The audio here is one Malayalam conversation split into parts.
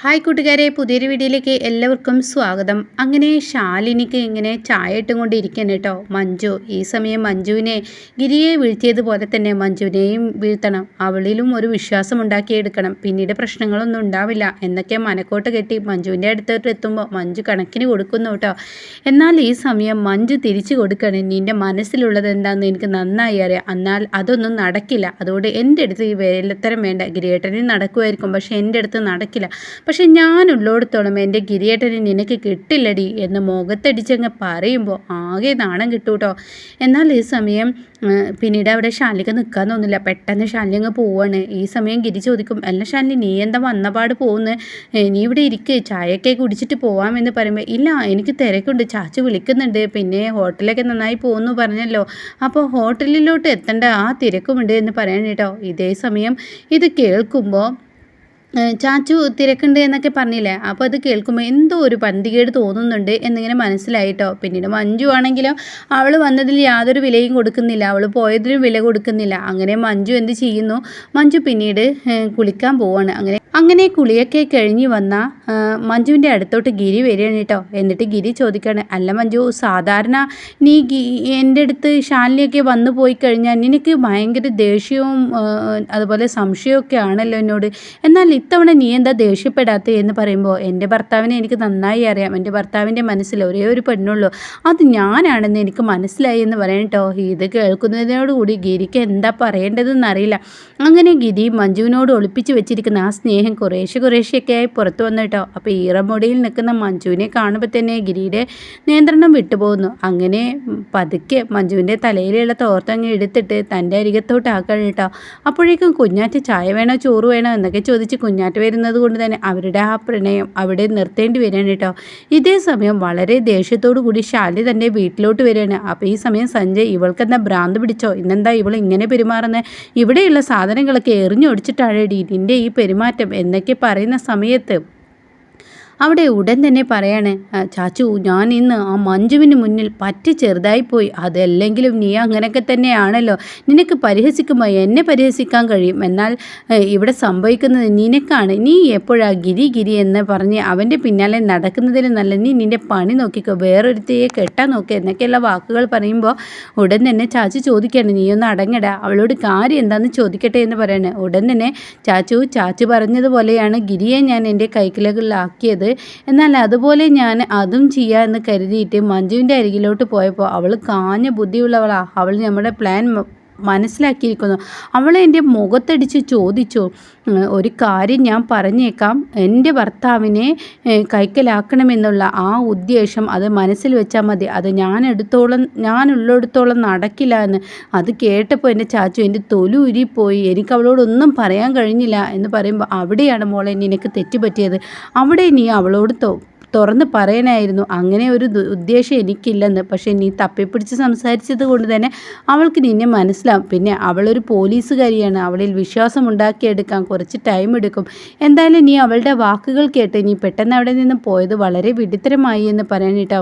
ഹായ് കൂട്ടുകാരെ പുതിയൊരു വീഡിയോയിലേക്ക് എല്ലാവർക്കും സ്വാഗതം. അങ്ങനെ ശാലിനിക്ക് ഇങ്ങനെ ചായ ഇട്ടും കേട്ടോ. മഞ്ജു ഈ സമയം മഞ്ജുവിനെ ഗിരിയെ വീഴ്ത്തിയതുപോലെ തന്നെ മഞ്ജുവിനെയും വീഴ്ത്തണം. അവളിലും ഒരു വിശ്വാസം ഉണ്ടാക്കിയെടുക്കണം. പിന്നീട് പ്രശ്നങ്ങളൊന്നും ഉണ്ടാവില്ല. എന്നൊക്കെ മനക്കോട്ട് കെട്ടി മഞ്ജുവിന്റെ അടുത്തോട്ട് എത്തുമ്പോൾ മഞ്ജു കണക്കിന് കൊടുക്കുന്നു കേട്ടോ. എന്നാൽ ഈ സമയം മഞ്ജു തിരിച്ചു കൊടുക്കണം നിന്റെ മനസ്സിലുള്ളത് എന്താണെന്ന് എനിക്ക് നന്നായി അറിയാം. എന്നാൽ അതൊന്നും നടക്കില്ല. അതുകൊണ്ട് എന്റെ അടുത്ത് ഈ വേലത്തരം വേണ്ട. ഗിരിയേട്ടനും നടക്കുമായിരിക്കും. പക്ഷേ എന്റെ അടുത്ത് നടക്കില്ല. പക്ഷെ ഞാനുള്ളിടത്തോളം എന്റെ ഗിരിയേട്ടന് നിനക്ക് കിട്ടില്ലടി എന്ന് മുഖത്തടിച്ചങ്ങ് പറയുമ്പോൾ ആകെ നാണം കിട്ടൂട്ടോ. എന്നാൽ ഈ സമയം പിന്നീട് അവിടെ ശാലിക്ക് നിൽക്കാൻ തോന്നില്ല. പെട്ടെന്ന് ശാലി അങ്ങ് പോവാണ്. ഈ സമയം ഗിരി ചോദിക്കും അല്ല ശാലി നീ എന്താ വന്നപാട് പോകുന്നു നീ ഇവിടെ ഇരിക്ക്. ചായയൊക്കെ കുടിച്ചിട്ട് പോവാമെന്ന് പറയുമ്പോൾ ഇല്ല എനിക്ക് തിരക്കുണ്ട്. ചാച്ചു വിളിക്കുന്നുണ്ട്. പിന്നെ ഹോട്ടലൊക്കെ നന്നായി പോകുന്നു പറഞ്ഞല്ലോ. അപ്പോൾ ഹോട്ടലിലോട്ട് എത്തേണ്ട. ആ തിരക്കുമുണ്ട് എന്ന് പറയാൻ കേട്ടോ ഇതേ സമയം ഇത് കേൾക്കുമ്പോൾ ചാച്ചു തിരക്കുണ്ട് എന്നൊക്കെ പറഞ്ഞില്ലേ? അപ്പോൾ അത് കേൾക്കുമ്പോൾ എന്തോ ഒരു പന്തികേട് തോന്നുന്നുണ്ട് എന്നിങ്ങനെ മനസ്സിലായിട്ടോ. പിന്നീട് മഞ്ജു ആണെങ്കിലും അവൾ വന്നതിൽ യാതൊരു വിലയും കൊടുക്കുന്നില്ല. അവൾ പോയതിലും വില കൊടുക്കുന്നില്ല. അങ്ങനെ മഞ്ജു എന്ത് ചെയ്യുന്നു? മഞ്ജു പിന്നീട് കുളിക്കാൻ പോവാണ്. അങ്ങനെ അങ്ങനെ കുളിയൊക്കെ കഴിഞ്ഞ് വന്ന മഞ്ജുവിന്റെ അടുത്തോട്ട് ഗിരി വരികയാണ് കേട്ടോ. എന്നിട്ട് ഗിരി ചോദിക്കുകയാണ് അല്ല മഞ്ജു സാധാരണ നീ എന്റെ അടുത്ത് ശാലിനിയൊക്കെ വന്നു പോയി കഴിഞ്ഞാൽ നിനക്ക് ഭയങ്കര ദേഷ്യവും അതുപോലെ സംശയമൊക്കെ ആണല്ലോ എന്നോട്. എന്നാൽ ഇത്തവണ നീ എന്താ ദേഷ്യപ്പെടാത്തത് എന്ന് പറയുമ്പോൾ എന്റെ ഭർത്താവിനെ എനിക്ക് നന്നായി അറിയാം. എന്റെ ഭർത്താവിന്റെ മനസ്സിൽ ഒരേ ഒരു പെണ്ണുള്ളൂ. അത് ഞാനാണെന്ന് എനിക്ക് മനസ്സിലായി എന്ന് പറയാം കേട്ടോ ഇത് കേൾക്കുന്നതിനോടുകൂടി ഗിരിക്ക് എന്താ പറയേണ്ടതെന്ന് അറിയില്ല അങ്ങനെ ഗിരി മഞ്ജുവിനോട് ഒളിപ്പിച്ച് വെച്ചിരിക്കുന്ന ആ സ്നേഹം സ്നേഹം കുറേശ്ശെ കുറേശ്ശെയൊക്കെ ആയി പുറത്തു വന്നു കേട്ടോ അപ്പോൾ ഈറമുടിയിൽ നിൽക്കുന്ന മഞ്ജുവിനെ കാണുമ്പോൾ തന്നെ ഗിരിയുടെ നിയന്ത്രണം വിട്ടുപോകുന്നു. അങ്ങനെ പതുക്കെ മഞ്ജുവിന്റെ തലയിലുള്ള തോർത്തങ്ങ് എടുത്തിട്ട് തന്റെ അരികത്തോട്ട് ആക്കണം കേട്ടോ അപ്പോഴേക്കും കുഞ്ഞാറ്റ് ചായ വേണോ ചോറ് വേണോ എന്നൊക്കെ ചോദിച്ച് കുഞ്ഞാറ്റ് വരുന്നത് കൊണ്ട് തന്നെ അവരുടെ ആ പ്രണയം അവിടെ നിർത്തേണ്ടി വരികയാണ് കേട്ടോ. ഇതേ സമയം വളരെ ദേഷ്യത്തോടു കൂടി ശാലി തന്റെ വീട്ടിലോട്ട് വരികയാണ്. അപ്പോൾ ഈ സമയം സഞ്ജയ് ഇവൾക്കെന്താ ഭ്രാന്ത് പിടിച്ചോ? ഇന്നെന്താ ഇവൾ ഇങ്ങനെ പെരുമാറുന്നത് ഇവിടെയുള്ള സാധനങ്ങളൊക്കെ എറിഞ്ഞൊടിച്ചിട്ടാണ് നിന്റെ ഈ പെരുമാറ്റം എന്നൊക്കെ പറയുന്ന സമയത്ത് അവിടെ ഉടൻ തന്നെ പറയാണ് ചാച്ചു ഞാൻ ഇന്ന് ആ മഞ്ജുവിന് മുന്നിൽ പറ്റി ചെറുതായിപ്പോയി അതല്ലെങ്കിലും നീ അങ്ങനെയൊക്കെ തന്നെയാണല്ലോ. നിനക്ക് പരിഹസിക്കുമ്പോൾ എന്നെ പരിഹസിക്കാൻ കഴിയും. എന്നാൽ ഇവിടെ സംഭവിക്കുന്നത് നിനക്കാണ്. നീ എപ്പോഴാ ഗിരി ഗിരി എന്ന് പറഞ്ഞ് അവന്റെ പിന്നാലെ നടക്കുന്നതിന് നല്ല നീ നിന്റെ പണി നോക്കിക്കോ. വേറൊരുത്തയെ കെട്ടാൻ നോക്കുക എന്നൊക്കെയുള്ള വാക്കുകൾ പറയുമ്പോൾ ഉടൻ തന്നെ ചാച്ചു ചോദിക്കുകയാണ് നീ ഒന്ന് അടങ്ങട. അവളോട് കാര്യം എന്താണെന്ന് ചോദിക്കട്ടെ എന്ന് പറയണേ. ഉടൻ തന്നെ ചാച്ചു ചാച്ചു പറഞ്ഞതുപോലെയാണ് ഗിരിയെ ഞാൻ എന്റെ കൈക്കിലകളിലാക്കിയത് എന്നാൽ അതുപോലെ ഞാൻ അതും ചെയ്യാം എന്ന് കരുതിയിട്ട് മഞ്ജുവിന്റെ അരികിലോട്ട് പോയപ്പോൾ അവൾ കാഞ്ഞ ബുദ്ധിയുള്ളവളാണ് അവൾ നമ്മുടെ പ്ലാൻ മനസ്സിലാക്കിയിരിക്കുന്നു. അവൾ എന്റെ മുഖത്തടിച്ച് ചോദിച്ചു ഒരു കാര്യം ഞാൻ പറഞ്ഞേക്കാം. എന്റെ ഭർത്താവിനെ കൈക്കലാക്കണമെന്നുള്ള ആ ഉദ്ദേശം അത് മനസ്സിൽ വെച്ചാൽ മതി. അത് ഞാൻ എടുത്തോളം ഞാൻ ഉള്ളിടത്തോളം നടക്കില്ല എന്ന്. അത് കേട്ടപ്പോൾ എന്റെ ചാച്ചു എന്റെ തൊലു ഉരിപ്പോയി. എനിക്ക് അവളോടൊന്നും പറയാൻ കഴിഞ്ഞില്ല എന്ന് പറയുമ്പോൾ അവിടെയാണ് മോളെ നിനക്ക് തെറ്റുപറ്റിയത് അവിടെ നീ അവളോട് തുറന്ന് പറയാനായിരുന്നു അങ്ങനെ ഒരു ഉദ്ദേശം എനിക്കില്ലെന്ന്. പക്ഷേ നീ തപ്പിപ്പിടിച്ച് സംസാരിച്ചത് കൊണ്ട് തന്നെ അവൾക്ക് നിന്നെ മനസ്സിലാവും. പിന്നെ അവളൊരു പോലീസുകാരിയാണ്. അവളിൽ വിശ്വാസം ഉണ്ടാക്കിയെടുക്കാൻ കുറച്ച് ടൈം എടുക്കും. എന്തായാലും നീ അവളുടെ വാക്കുകൾ കേട്ട് നീ പെട്ടെന്ന് അവിടെ നിന്ന് പോയത് വളരെ വിഡിത്തരമായി എന്ന് പറയാനിട്ടോ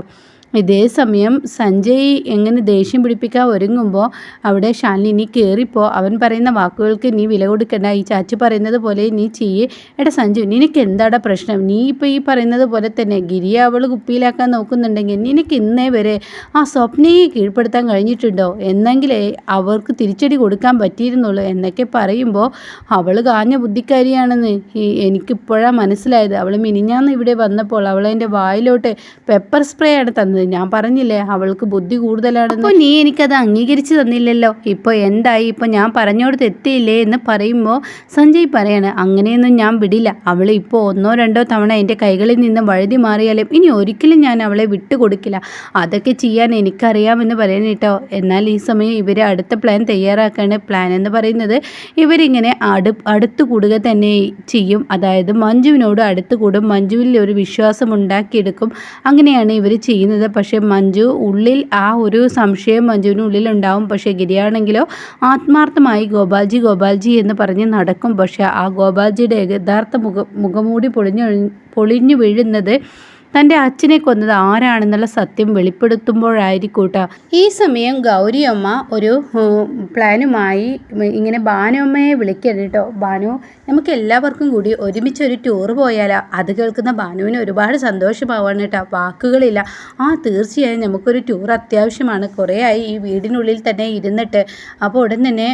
ഇതേ സമയം സഞ്ജയ് എങ്ങനെ ദേഷ്യം പിടിപ്പിക്കാൻ ഒരുങ്ങുമ്പോൾ അവിടെ ശാലിനി കയറിപ്പോൾ അവൻ പറയുന്ന വാക്കുകൾക്ക് നീ വില കൊടുക്കണ്ട. ഈ ചാച്ചു പറയുന്നത് പോലെ നീ ചെയ്യേ. എടാ സഞ്ജു നിനക്ക് എന്താടാ പ്രശ്നം? നീ ഇപ്പോൾ ഈ പറയുന്നത് പോലെ തന്നെ ഗിരിയെ അവൾ കുപ്പിയിലാക്കാൻ നോക്കുന്നുണ്ടെങ്കിൽ നിനക്ക് ഇന്നേ വരെ ആ സ്വപ്നയെ കീഴ്പ്പെടുത്താൻ കഴിഞ്ഞിട്ടുണ്ടോ? എന്നെങ്കിലേ അവർക്ക് തിരിച്ചടി കൊടുക്കാൻ പറ്റിയിരുന്നുള്ളൂ എന്നൊക്കെ പറയുമ്പോൾ അവൾ കാഞ്ഞ ബുദ്ധിക്കാരിയാണെന്ന് എനിക്കിപ്പോഴാണ് മനസ്സിലായത്. അവൾ മിനിഞ്ഞാന്ന് ഇവിടെ വന്നപ്പോൾ അവൾ എന്റെ വായിലോട്ട് പെപ്പർ സ്പ്രേ ആണ് തന്നത്. ഞാൻ പറഞ്ഞില്ലേ അവൾക്ക് ബുദ്ധി കൂടുതലാണെന്ന്. നീ എനിക്കത് അംഗീകരിച്ചു തന്നില്ലല്ലോ. ഇപ്പോൾ എന്തായി? ഇപ്പോൾ ഞാൻ പറഞ്ഞോട് തെറ്റിയില്ലേ എന്ന് പറയുമ്പോൾ സഞ്ജയ് പറയാണ് അങ്ങനെയൊന്നും ഞാൻ വിടില്ല. അവൾ ഇപ്പോൾ ഒന്നോ രണ്ടോ തവണ എന്റെ കൈകളിൽ നിന്ന് വഴുതി മാറിയാലും ഇനി ഒരിക്കലും ഞാൻ അവളെ വിട്ടുകൊടുക്കില്ല. അതൊക്കെ ചെയ്യാൻ എനിക്കറിയാമെന്ന് പറയാനിട്ടോ എന്നാൽ ഈ സമയം ഇവർ അടുത്ത പ്ലാൻ തയ്യാറാക്കാണ്. പ്ലാൻ എന്ന് പറയുന്നത് ഇവരിങ്ങനെ അടു അടുത്തു കൂടുക തന്നെ ചെയ്യും. അതായത് മഞ്ജുവിനോട് അടുത്ത് കൂടും. മഞ്ജുവിൽ ഒരു വിശ്വാസം ഉണ്ടാക്കിയെടുക്കും. അങ്ങനെയാണ് ഇവർ ചെയ്യുന്നത്. പക്ഷേ മഞ്ജു ഉള്ളിൽ ആ ഒരു സംശയം മഞ്ജുവിന് ഉള്ളിൽ ഉണ്ടാവും പക്ഷേ ഗിരിയാണെങ്കിലോ ആത്മാർത്ഥമായി ഗോപാൽജി ഗോപാൽജി എന്ന് പറഞ്ഞ് നടക്കും. പക്ഷേ ആ ഗോപാൽജിയുടെ യഥാർത്ഥ മുഖ മുഖമൂടി പൊളിഞ്ഞു പൊളിഞ്ഞു വീഴുന്നത് തന്റെ അച്ഛനെ കൊന്നത് ആരാണെന്നുള്ള സത്യം വെളിപ്പെടുത്തുമ്പോഴായിരിക്കൂട്ട. കേട്ടോ ഈ സമയം ഗൗരിയമ്മ ഒരു പ്ലാനുമായി ഇങ്ങനെ ഭാനുമ്മയെ വിളിക്കരുത് കേട്ടോ. ഭാനു നമുക്ക് എല്ലാവർക്കും കൂടി ഒരുമിച്ച് ഒരു ടൂർ പോയാലോ. അത് കേൾക്കുന്ന ഭാനുവിന് ഒരുപാട് സന്തോഷമാവാണ് കേട്ടോ. വാക്കുകളില്ല. ആ തീർച്ചയായും നമുക്കൊരു ടൂർ അത്യാവശ്യമാണ്. കുറേ ആയി ഈ വീടിനുള്ളിൽ തന്നെ ഇരുന്നിട്ട്. അപ്പോൾ ഉടൻ തന്നെ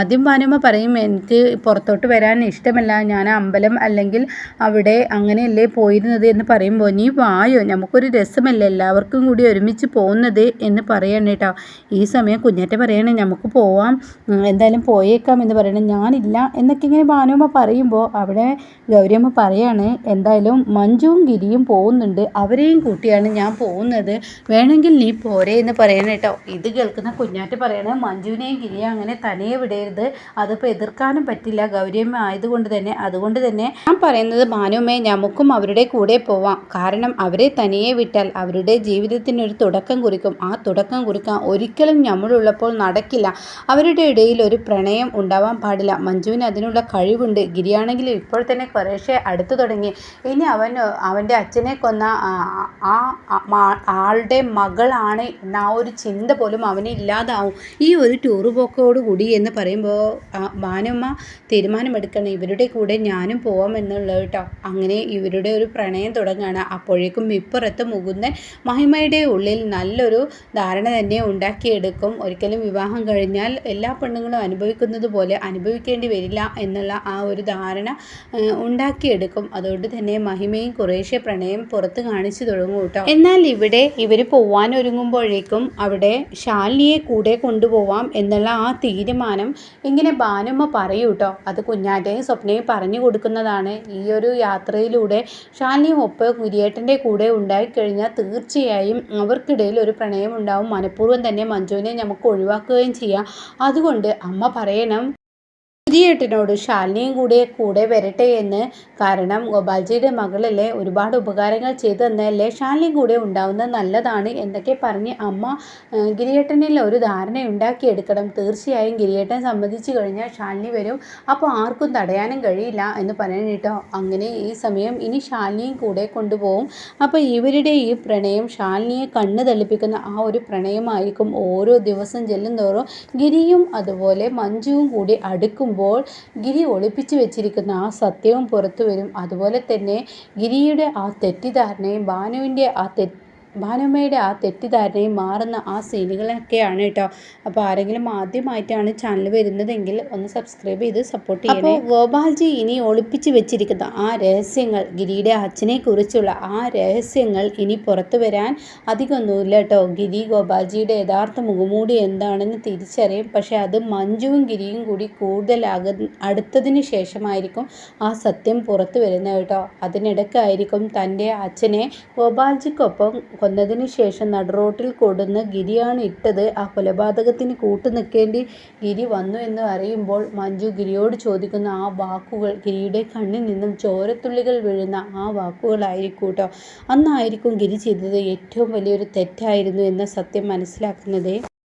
ആദ്യം ഭാനുമ്മ പറയും എനിക്ക് പുറത്തോട്ട് വരാൻ ഇഷ്ടമല്ല. ഞാൻ അമ്പലം അല്ലെങ്കിൽ അവിടെ അങ്ങനെയല്ലേ പോയിരുന്നത് എന്ന് പറയുമ്പോൾ നീ വായോ നമുക്കൊരു രസമല്ലേ എല്ലാവർക്കും കൂടി ഒരുമിച്ച് പോകുന്നത് എന്ന് പറയണം കേട്ടോ ഈ സമയം കുഞ്ഞേറ്റ പറയണേ നമുക്ക് പോവാം. എന്തായാലും പോയേക്കാം എന്ന് പറയണം. ഞാനില്ല എന്നൊക്കെ ഇങ്ങനെ ഭാനുമ്മ പറയുമ്പോൾ അവിടെ ഗൗരിയമ്മ പറയാണ് എന്തായാലും മഞ്ജുവും ഗിരിയും പോകുന്നുണ്ട്. അവരെയും കൂട്ടിയാണ് ഞാൻ പോകുന്നത്. വേണമെങ്കിൽ നീ പോരെ എന്ന് പറയണം കേട്ടോ ഇത് കേൾക്കുന്ന കുഞ്ഞാറ്റ് പറയണ മഞ്ജുവിനെയും ഗിരിയും അങ്ങനെ തനിയെ വിടരുത്. അതിപ്പോൾ എതിർക്കാനും പറ്റില്ല. ഗൗരിയമ്മ ആയതുകൊണ്ട് തന്നെ അതുകൊണ്ട് തന്നെ. ഞാൻ പറയുന്നത് ഭാനുമ്മയെ നമുക്കും അവരുടെ കൂടെ പോവാം. കാരണം അവരെ തനിയെ വിട്ടാൽ അവരുടെ ജീവിതത്തിനൊരു തുടക്കം കുറിക്കും. ആ തുടക്കം കുറിക്കാൻ ഒരിക്കലും നമ്മളുള്ളപ്പോൾ നടക്കില്ല. അവരുടെ ഇടയിൽ ഒരു പ്രണയം ഉണ്ടാവാൻ പാടില്ല. മഞ്ജുവിന് അതിനുള്ള കഴിവുണ്ട്. ഗിരിയാണെങ്കിലും ഇപ്പോൾ തന്നെ കുറേശ്ശെ അടുത്തു തുടങ്ങി. ഇനി അവൻ അവന്റെ അച്ഛനെ കൊന്ന ആ- ആളുടെ മകളാണ് എന്ന ആ ഒരു ചിന്ത പോലും അവന് ഇല്ലാതാവും. ഈ ഒരു ടൂറ് പോക്കോട് കൂടി എന്ന് പറയുമ്പോൾ ഭാനുമ്മ തീരുമാനമെടുക്കണം ഇവരുടെ കൂടെ ഞാനും പോവാം എന്നുള്ളത് കേട്ടോ. അങ്ങനെ ഇവരുടെ ഒരു പ്രണയം തുടങ്ങുകയാണ്. അപ്പോഴേക്കും ഇപ്പുറത്ത് മുകുന്ദൻ മഹിമയുടെ ഉള്ളിൽ നല്ലൊരു ധാരണ തന്നെ ഉണ്ടാക്കിയെടുക്കും. ഒരിക്കലും വിവാഹം കഴിഞ്ഞാൽ എല്ലാ പെണ്ണുങ്ങളും അനുഭവിക്കുന്നത് പോലെ അനുഭവിക്കേണ്ടി വരില്ല എന്നുള്ള ആ ഒരു ധാരണ ഉണ്ടാക്കിയെടുക്കും. അതുകൊണ്ട് തന്നെ മഹിമയും കുറേശ്ശെ പ്രണയം പുറത്ത് കാണിച്ചു തുടങ്ങും. കേട്ടോ എന്നാൽ ഇവിടെ ഇവർ പോവാൻ ഒരുങ്ങുമ്പോഴേക്കും അവിടെ ശാലിനിയെ കൂടെ കൊണ്ടുപോവാം എന്നുള്ള ആ തീരുമാനം ഇങ്ങനെ ഭാനുമ്മ പറയൂ കേട്ടോ അത് കുഞ്ഞാറ്റയും സ്വപ്നയും പറഞ്ഞു കൊടുക്കുന്നതാണ്. ഈ ഒരു യാത്രയിലൂടെ ശാലിനിയും ഒപ്പ് കുരിയേട്ടന്റെ കൂടെ ഉണ്ടായിക്കഴിഞ്ഞാൽ തീർച്ചയായും അവർക്കിടയിൽ ഒരു പ്രണയം ഉണ്ടാവും. മനഃപൂർവം തന്നെ മഞ്ജുവിനെ നമുക്ക് ഒഴിവാക്കുകയും ചെയ്യാം. അതുകൊണ്ട് അമ്മ പറയണം കുരിയേട്ടനോട് ശാലിനിയും കൂടെ കൂടെ വരട്ടെ എന്ന് കാരണം ഗോപാൽജിയുടെ മകളല്ലേ ഒരുപാട് ഉപകാരങ്ങൾ ചെയ്തു തന്നല്ലേ ശാലിനിയും കൂടെ ഉണ്ടാവുന്നത് നല്ലതാണ് എന്നൊക്കെ പറഞ്ഞ് അമ്മ ഗിരിയേട്ടനിൽ ഒരു ധാരണ ഉണ്ടാക്കിയെടുക്കണം. തീർച്ചയായും ഗിരിയേട്ടൻ സമ്മതിച്ചു കഴിഞ്ഞാൽ ശാലിനി വരും. അപ്പോൾ ആർക്കും തടയാനും കഴിയില്ല എന്ന് പറയണം കേട്ടോ. അങ്ങനെ ഈ സമയം ഇനി ശാലിനിയും കൂടെ കൊണ്ടുപോകും. അപ്പോൾ ഇവരുടെ ഈ പ്രണയം ശാലിനിയെ കണ്ണ് തള്ളിപ്പിക്കുന്ന ആ ഒരു പ്രണയമായിരിക്കും ഓരോ ദിവസം ചെല്ലുന്തോറും ഗിരിയും അതുപോലെ മഞ്ജുവും കൂടി അടുക്കുമ്പോൾ ഗിരി ഒളിപ്പിച്ചു വെച്ചിരിക്കുന്ന ആ സത്യവും പുറത്തു വരും. അതുപോലെ തന്നെ ഗിരിയുടെ ആ തെറ്റിദ്ധാരണയും ഭാനുവിന്റെ ആ തെ ഭാനുമ്മയുടെ ആ തെറ്റിദ്ധാരണയും മാറുന്ന ആ സീനുകളൊക്കെയാണ് കേട്ടോ. അപ്പോൾ ആരെങ്കിലും ആദ്യമായിട്ടാണ് ചാനൽ വരുന്നതെങ്കിൽ ഒന്ന് സബ്സ്ക്രൈബ് ചെയ്ത് സപ്പോർട്ട് ചെയ്യണേ. അപ്പോൾ ഗോപാൽജി ഇനി ഒളിപ്പിച്ച് വെച്ചിരിക്കുന്ന ആ രഹസ്യങ്ങൾ ഗിരിയുടെ അച്ഛനെ കുറിച്ചുള്ള ആ രഹസ്യങ്ങൾ ഇനി പുറത്തു വരാൻ അധികമൊന്നുമില്ല കേട്ടോ. ഗിരി ഗോപാൽജിയുടെ യഥാർത്ഥ മുഖമൂടി എന്താണെന്ന് തിരിച്ചറിയും. പക്ഷേ അത് മഞ്ജുവും ഗിരിയും കൂടി കൂടുതലാക അടുത്തതിന് ശേഷമായിരിക്കും ആ സത്യം പുറത്തു വരുന്നത് കേട്ടോ. അതിനിടയ്ക്കായിരിക്കും തന്റെ അച്ഛനെ ഗോപാൽജിക്കൊപ്പം കൊന്നതിന് ശേഷം നടുറോട്ടിൽ കൊടുന്ന് ഗിരിയാണ് ഇട്ടത് ആ കൊലപാതകത്തിന് കൂട്ടു നിൽക്കേണ്ടി ഗിരി വന്നു എന്ന് അറിയുമ്പോൾ മഞ്ജു ഗിരിയോട് ചോദിക്കുന്ന ആ വാക്കുകൾ ഗിരിയുടെ കണ്ണിൽ നിന്നും ചോരത്തുള്ളികൾ വീഴുന്ന ആ വാക്കുകളായിരിക്കൂട്ടോ. അന്നായിരിക്കും ഗിരി ചെയ്തത് ഏറ്റവും വലിയൊരു തെറ്റായിരുന്നു എന്ന സത്യം മനസ്സിലാക്കുന്നത്